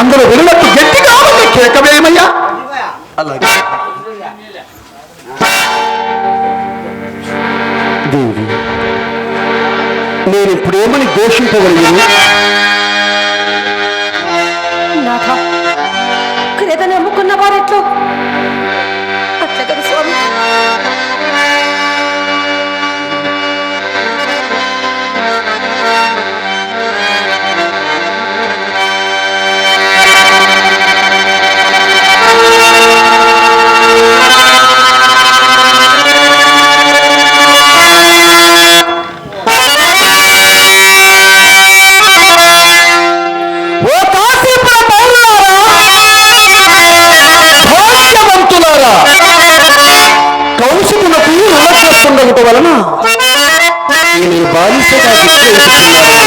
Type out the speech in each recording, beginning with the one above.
అందరూ వెళ్ళినట్టు గట్టిగా కేకవేమయ్యా? అలాగే. నేను ఇప్పుడు ఏమని దోషించగలిగాను Você deve ter.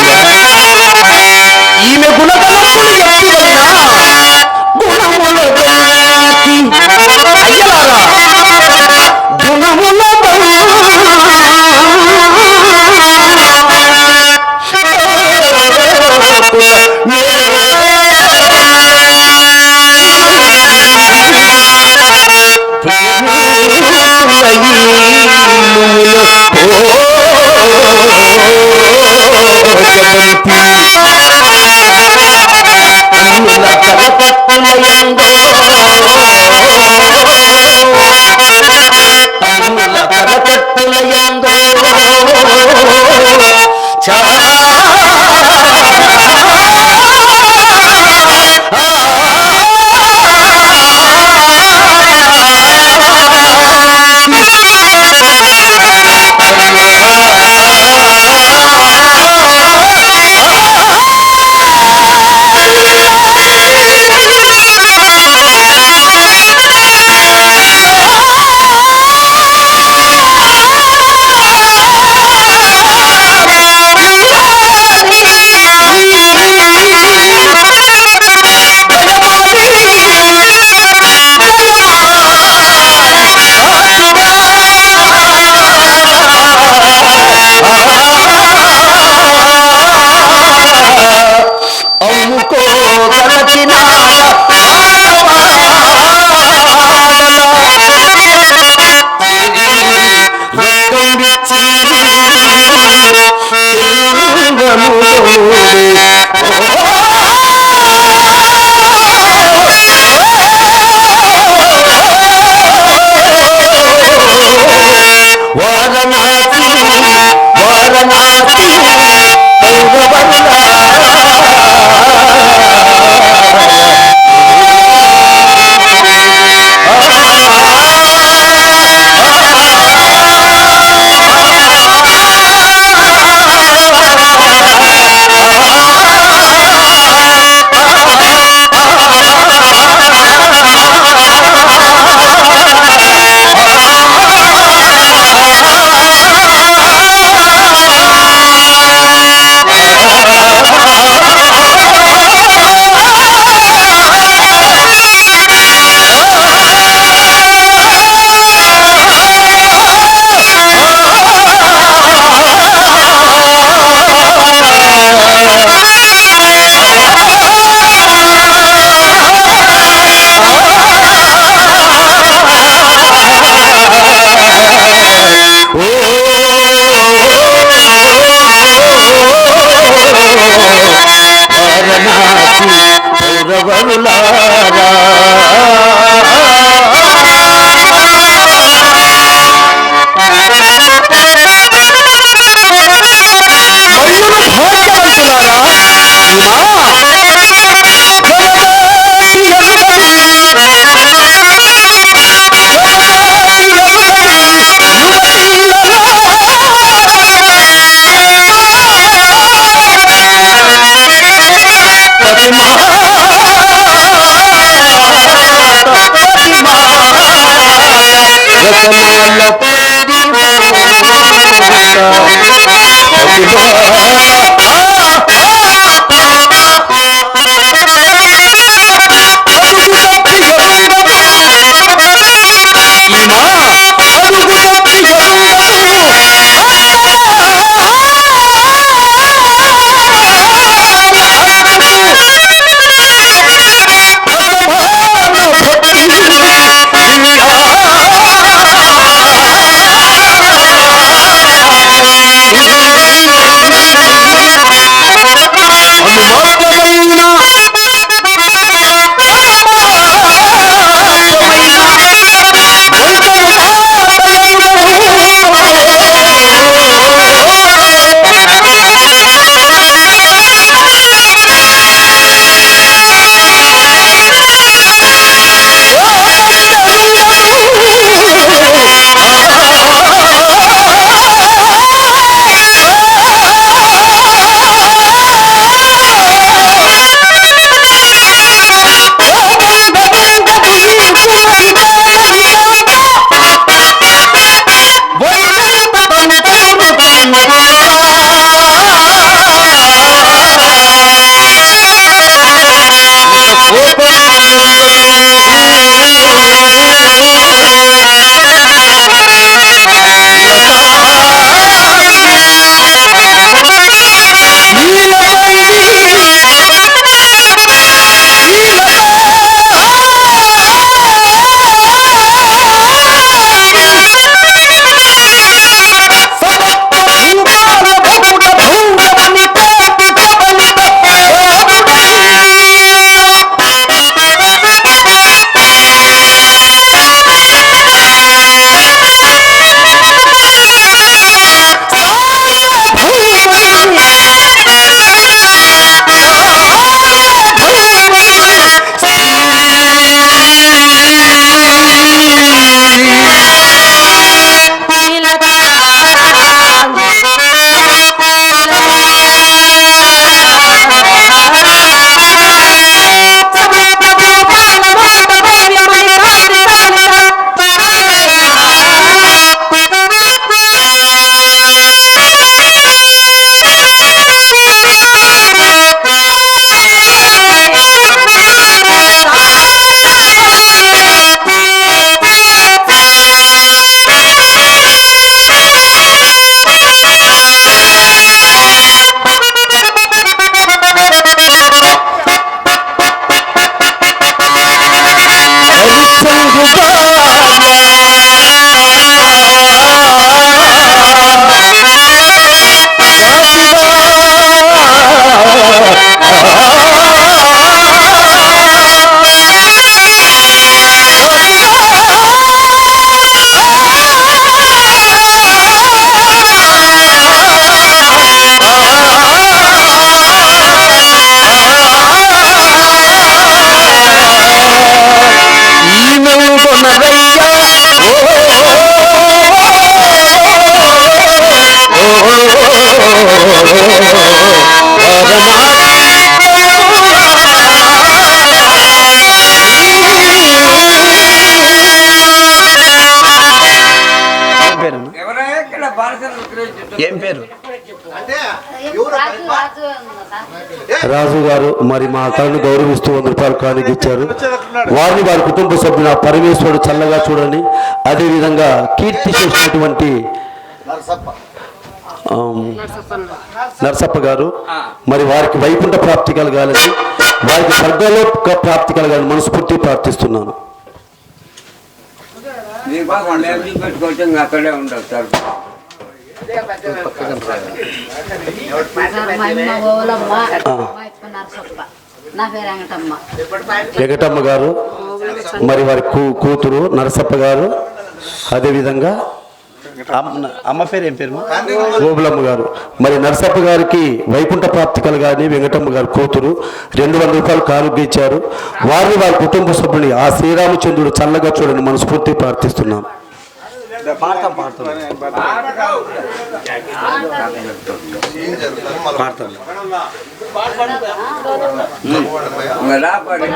రాజు గారు మరి మా కళను గౌరవిస్తూ వంద రూపాయలు కానుక ఇచ్చారు. వారిని వారి కుటుంబ సభ్యుల పరమేశ్వరుడు చల్లగా చూడని అదేవిధంగా కీర్తి చేసినటువంటి నరసప్ప గారు మరి వారికి వైకుంఠ ప్రాప్తి కలగాలని వారికి స్వర్గలోక ప్రాప్తి కలగాలని మనస్ఫూర్తి ప్రార్థిస్తున్నాను. పెట్టుకోవచ్చు అక్కడే ఉండవు సార్. వెంకటమ్మ గారు మరి వారి కూతురు నరసప్ప గారు అదేవిధంగా అమ్మ అమ్మ పేరు ఏం పేరు? గోబులమ్మ గారు. మరి నరసప్ప గారికి వైకుంఠ ప్రాప్తి కలగాని వెంకటమ్మ గారి కూతురు రెండు వందల రూపాయలు కానుక ఇచ్చారు వారిని వారి కుటుంబ సభ్యుని ఆ శ్రీరామచంద్రుడు చల్లగా చూడని మనస్ఫూర్తి ప్రార్థిస్తున్నాను పాడతాం పాడతాం పాడతాం ఇంకా రాపడి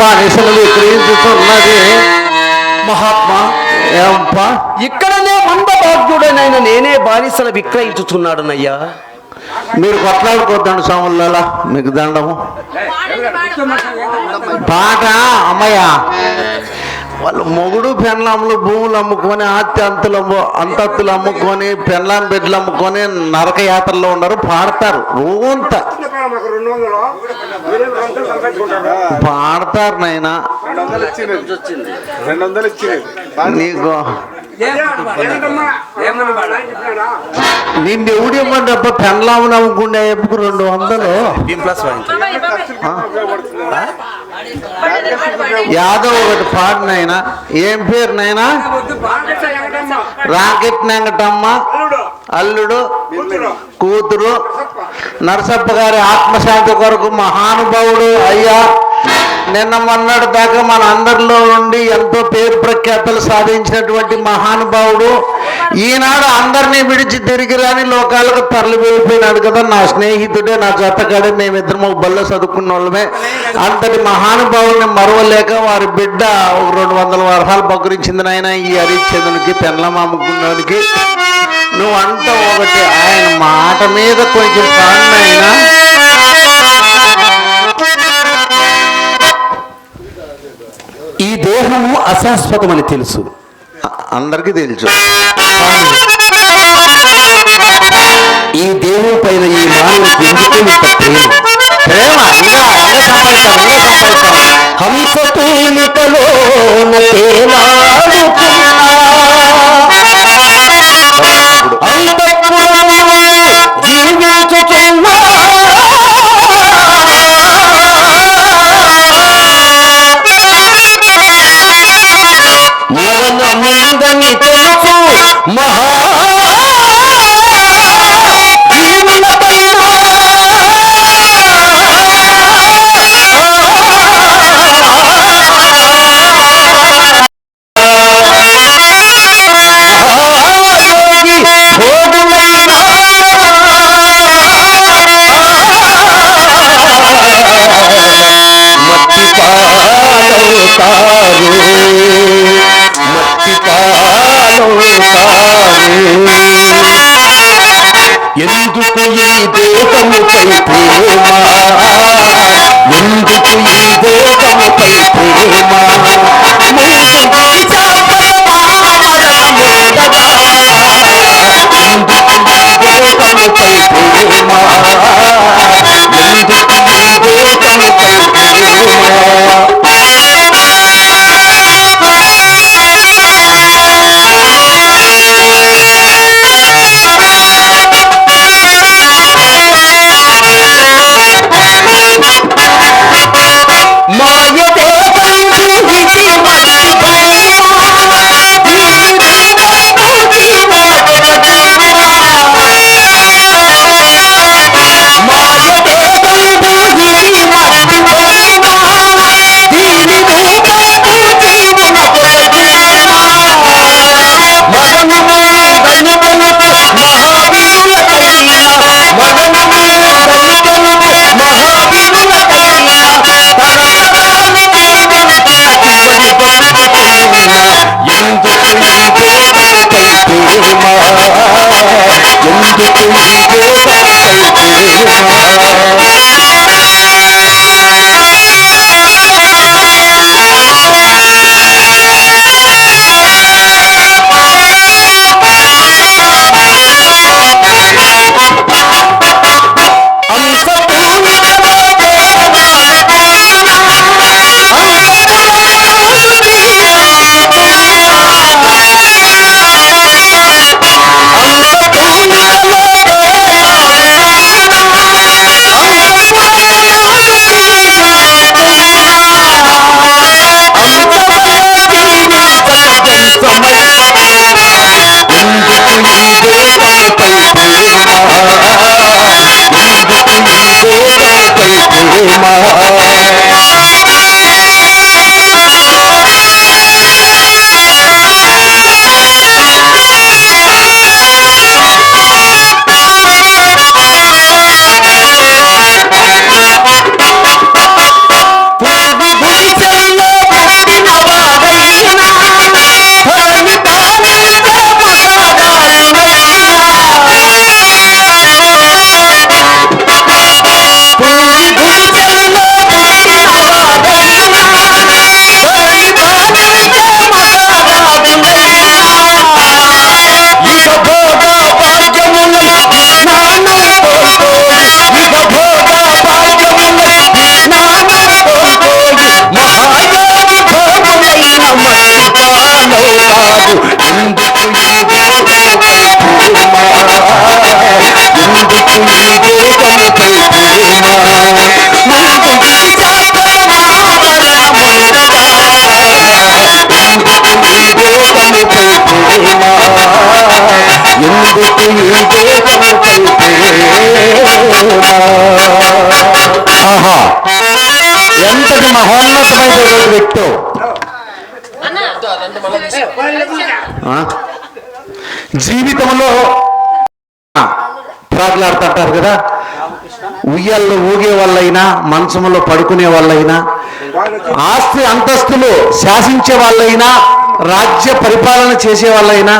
బానిసలు విక్రయించుతున్నది మహాత్మా ఏంపా ఇక్కడనే మందభాగ్యుడనైన నేనే బానిసలు విక్రయించుతున్నాడునయ్యా. మీరు కొట్లాడుకోద్దండి స్వాములలో మీకు దండము. పాట అమ్మయ్య. వాళ్ళు మొగుడు పెన్లాములు భూములు అమ్ముకొని ఆస్తి అంతులు అమ్ము అంతత్తులు అమ్ముకొని పెన్లాం బిడ్డలు అమ్ముకొని నరక యాత్రలో ఉన్నారు పాడతారు. రోజంత. పాడతారు నాయనా. రెండు వందలు ఇచ్చింది. నీకు నిన్ను ఎవడు ఇవ్వండి అబ్బా పెన్లాము నమ్ముకుండే ఎప్పుడు రెండు వందలు. యాదవ్ ఒకటి పాడు నాయనా. ఏం పేరు నాయనా? రాకెట్ వెంకటమ్మ. అల్లుడు. కూతురు. నరసప్ప గారి ఆత్మశాంతి కొరకు మహానుభావుడు అయ్యా నిన్న మొన్నటి దాకా మన అందరిలో నుండి ఎంతో పేరు ప్రఖ్యాతలు సాధించినటువంటి మహానుభావుడు ఈనాడు అందరినీ విడిచి తిరిగి రాని లోకాలకు తరలి వెళ్ళిపోయినాడు కదా నా స్నేహితుడే నా జతగాడే మేమిద్దరం ఒక బల్లో చదువుకున్న వాళ్ళమే. అంతటి మహానుభావుని మరవలేక వారి బిడ్డ ఒక రెండు వందల వరహాలు బకురించింది నాయన ఈ హరిశ్చంద్రునికి పెన్లం అమ్ముకున్నానికి నువ్వు అంత ఒకటి. ఆయన మాట మీద కొంచెం కాన్నైనా ఈ దేహము అశాశ్వతమని తెలుసు. అందరికీ తెలుసు. ఈ దేహం పైన ఈ మానవునికి ఎందుకు ఇంత ప్రేమ? ప్రేమ? ఇంకా ఇంకా సంపాదిస్తాం ఇంకా సంపాదిస్తాం హంస తూలికలో অঙ্গ सा మహోన్నతమైనటువంటి వ్యక్తో? జీవితంలో ప్రాగ్లాడుతుంటారు కదా? ఉయ్యాల్లో ఊగే వాళ్ళైనా మంచంలో పడుకునే వాళ్ళైనా ఆస్తి అంతస్తులు శాసించే వాళ్ళైనా రాజ్య పరిపాలన చేసే వాళ్ళైనా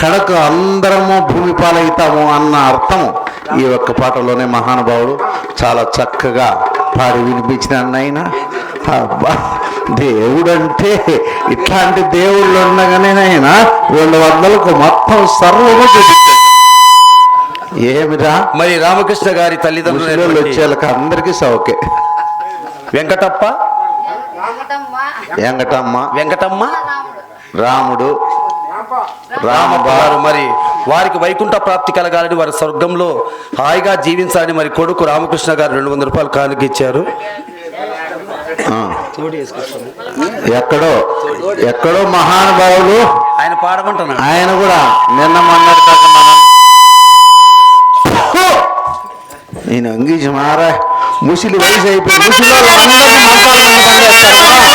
కడకు అందరము భూమి పాలవుతాము అన్న అర్థం ఈ ఒక్క పాటలోనే మహానుభావుడు చాలా చక్కగా పాడి వినిపించిన అన్నైన అబ్బా దేవుడంటే ఇట్లాంటి దేవుళ్ళు ఉండగానే ఆయన రెండు వందలకు మొత్తం సర్వము చూపించాడు ఏమిరా? మరి రామకృష్ణ గారి తల్లిదండ్రులు వచ్చేళ్ళకి అందరికీ సౌకే వెంకటప్ప? వెంకటమ్మ. వెంకటమ్మ. వెంకటమ్మ? రాముడు. గారు మరి వారికి వైకుంఠ ప్రాప్తి కలగాలని వారి స్వర్గంలో హాయిగా జీవించాలని మరి కొడుకు రామకృష్ణ గారు రెండు వందల రూపాయలు కానుక ఇచ్చారు. ఎక్కడో ఎక్కడో మహానుభావులు ఆయన పాడమంటున్నాడు. ఆయన కూడా నిన్న మొన్నటి దాకా మనం ఫు! నేను అంగీజి మారా ముసిలి వయసు అయిపోయి ముసిలి అందరినీ మంచాల మీద పడేస్తారమ్మా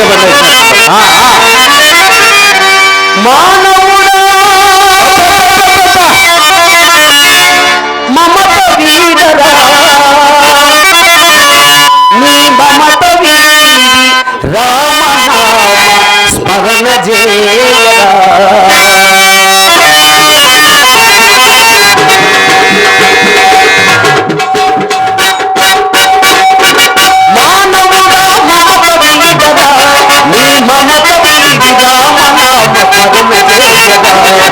నన్ను కూడా అట్లే. మానవుడా! మమత వీడరా! నీ మమత వీడి రామనామ స్మరణ చేయరా మానవుడా మమత వీడరా నీ మమత వీడి రామనామ స్మరణ చేయరా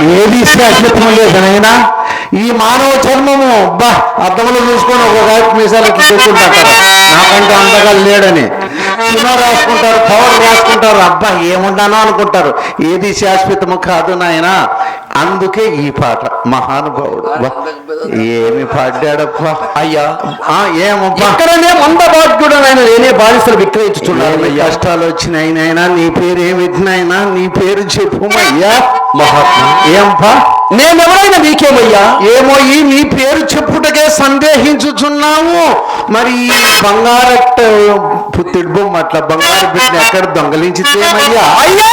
ఏది శాశ్వతం లేదనైనా ఈ మానవ జన్మము బా అర్థంలో చూసుకొని ఒక వైపు మీసాలు ఇట్లా పెట్టుకుంటారు నాకంటే అంతగా లేడని. సినిమా రాసుకుంటారు పవర్ రాసుకుంటారు. అబ్బా ఏముండానో అనుకుంటారు. ఏది శాశ్వతము కాదు నాయన. అందుకే ఈ పాట మహానుభావుడు. బా, ఏమి పాడాడప్పా? అయ్యా. ఏమబ్బా ఇక్కడనే మందభాగ్యుడు ఆయన నేనే బానిసలు విక్రయించుచున్నాను. ఏమి కష్టాలు వచ్చినాయి నాయనా? నీ పేరు ఏమిటినైనా నీ పేరు చెప్పుమయ్యా. మహాత్మా. ఏంపా నేనెవరైనా నీకేమయ్యా ఏమో ఈ నీ పేరు చెప్పుటకే సందేహించుచున్నాము మరి ఈ బంగారట్ట పుత్తిడి బొమ్మ అట్లా బంగారు బిడ్డ ఎక్కడ దొంగలించితేమయ్యా? అయ్యా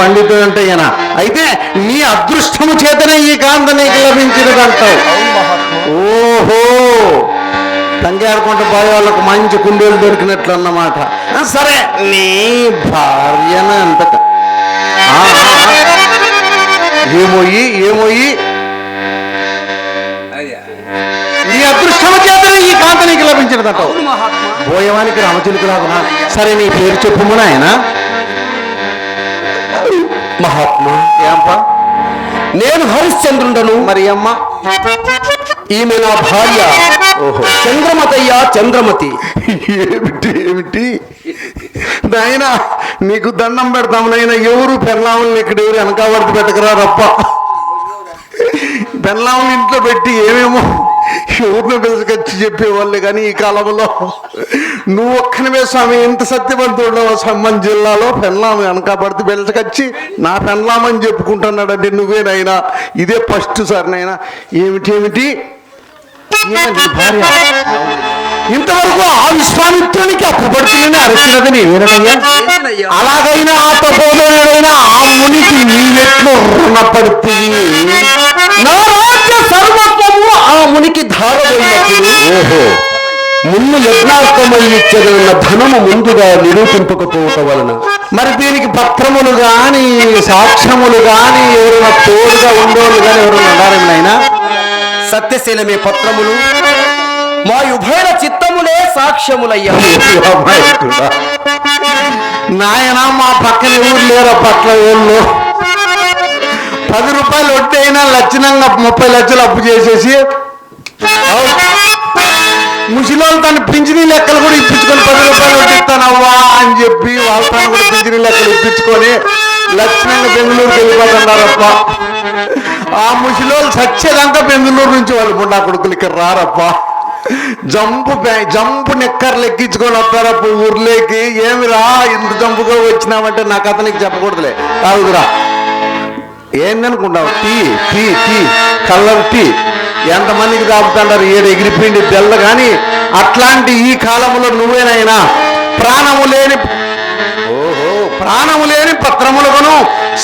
పండితుడు అంటే ఈయన. అయితే నీ అదృష్టము చేతనే ఈ కాంత నీకు లభించినదంటావు. ఓహో! తంగాడుకుంటూ పోయే వాళ్ళకు మంచి కుండీలు దొరికినట్లు అన్నమాట సరే. నీ భార్యను ఆ. ఏమోయి ఏమోయి? నీ అదృష్టము చేతనే ఈ కాంత నీకు లభించినదంటావు. రామచిలుకు లాగునా సరే నీ పేరు చెప్పుము నాయన మహాత్మా నేను హరిశ్చంద్రుండను. మరి అమ్మ? ఈమె నా భార్య. ఓహో. చంద్రమతయ్య చంద్రమతి. ఏమిటి ఏమిటి? నాయన నీకు దండం పెడతాం నాయన ఎవరు పెళ్ళాములు ఇక్కడ ఎవరు వెనకాబడితే పెట్టకరా రప్ప పెళ్ళాములు ఇంట్లో పెట్టి ఏమేమో ఎవరిని పిలుచుకొచ్చి చెప్పేవాళ్ళు కానీ ఈ కాలంలో. నువ్వు ఒక్కనివే స్వామి ఇంత సత్యవంతుడు సమ్మన్ జిల్లాలో పెళ్ళాము వెనకాబడితే పిలుచుకొచ్చి నా పెళ్ళామని చెప్పుకుంటున్నాడంటే నువ్వేనైనా? ఇదే ఫస్ట్ సార్ నాయన. ఏమిటి ఏమిటి? భార్య? ఇంతవరకు ఆ విశ్వామిత్రునికి అప్పబడుతున్న అరచినది నీవేనయ్యా? అలాగైనా ఆ తపోదైనా ఆ మునికి నీవెట్లు రుణపడుతుంది నా రాజ్య సర్వత్వము ఆ మునికి ధారమైనప్పుడు ఓహో. మున్ను యజ్ఞార్థమై ఇచ్చదన్న ధనము ముందుగా నిరూపింపకపోవటం వలన. మరి దీనికి పత్రములు గాని సాక్ష్యములు గాని ఎవరైనా తోడుగా ఉండేవాళ్ళు గాని ఎవరైనా ఉండాలైనా సత్యశీలమే పత్రములు మా ఉభయల చిత్తములే సాక్ష్యములయ్యా. నాయన మా పక్కన ఎవరు లేరు? పట్ల ఊళ్ళో పది రూపాయలు వడ్డీ అయినా లక్షణంగా ముప్పై లక్షలు అప్పు చేసేసి ముసలివాళ్ళు తన పింఛనీ లెక్కలు కూడా ఇప్పించుకొని పది రూపాయలు వడ్డిస్తానవ్వా అని చెప్పి వాళ్ళ తను కూడా పింఛనీ లెక్కలు ఇప్పించుకొని లక్షణంగా బెంగళూరుకి వెళ్ళిపోతున్నారప్ప ఆ ముసలివాళ్ళు సచ్చేదంతా బెంగళూరు నుంచి వాళ్ళు నా కొడుకులు ఇక్కడ రారప్ప. జంపు జంపు నెక్కర్లు ఎక్కించుకొని వస్తారప్ప ఊర్లోకి. ఏమిరా ఇంత జంపుగా వచ్చినామంటే నాకు అతనికి చెప్పకూడదులే. తాగుదురా. ఏందనుకుంటావు tea tea tea colour tea. ఎంతమందికి తాపుతుంటారు ఏడు ఎగిరిపోయింది తెల్ల కానీ అట్లాంటి ఈ కాలంలో నువ్వేనైనా ప్రాణము లేని ఓహో ప్రాణము లేని పత్రములకును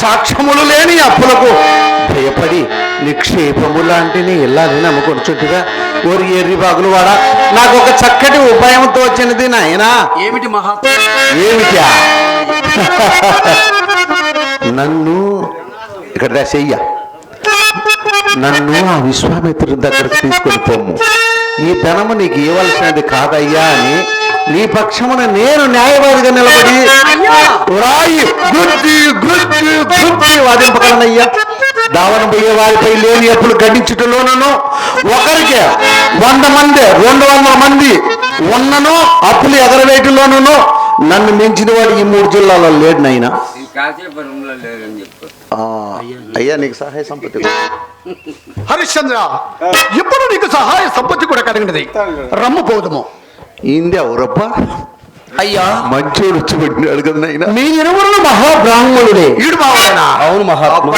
సాక్ష్యములు లేని అప్పులకు భయపడి నిక్షేపము లాంటిని ఇల్లాలని నమ్ముకొని చుట్టుగా ఓరి ఎర్రి బాగులు వాడా నాకు ఒక చక్కటి ఉపాయంతో వచ్చినది నాయనా. ఏమిటి మహాత్మ ఏమిటా నన్ను ఇక్కడ రా నన్ను ఆ విశ్వామిత్రుడి దగ్గరకు తీసుకొని పోము ఈ ధనము నీకు ఇవ్వాల్సినది కాదయ్యా అని నీ పక్షమున నేను న్యాయవాదిగా నిలబడి రాయి గుద్ది గుద్ది గుద్ది వాదింపగలనయ్యా. దావన పోయే వారిపై లేని అప్పులు గడించుటలోనను ఒకరికే వంద మంది రెండు వందల మంది ఉన్నను అప్పులు ఎగరవేటిలోనూ నన్ను మించిన వాడు ఈ మూడు జిల్లాలో లేడు నాయనా. ఈ కాశీపురంలో లేదని చెప్పారు అయ్యా నీకు సహాయ సంపత్తి హరిశ్చంద్ర ఇప్పుడు నీకు సహాయ సంపత్తి కూడా కలిగినది. రమ్ము పోదుము. ఇంది ఎవరప్ప అయ్యా. మంచోడు వచ్చి పెట్టినాడు కదా నాయనా. మీ ఇరువురు మహాబ్రాహ్మణుడే ఈడు బావుడేనా అవును మహాత్మ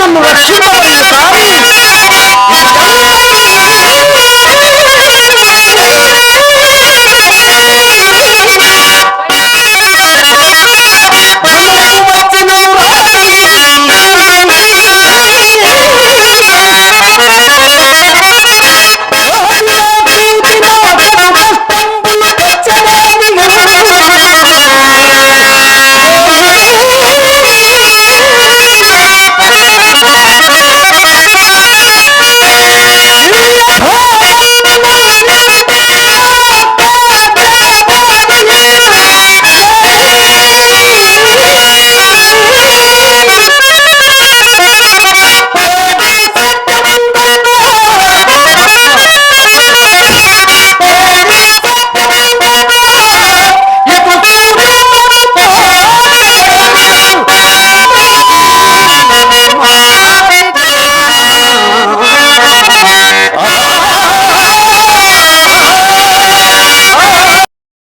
నన్ను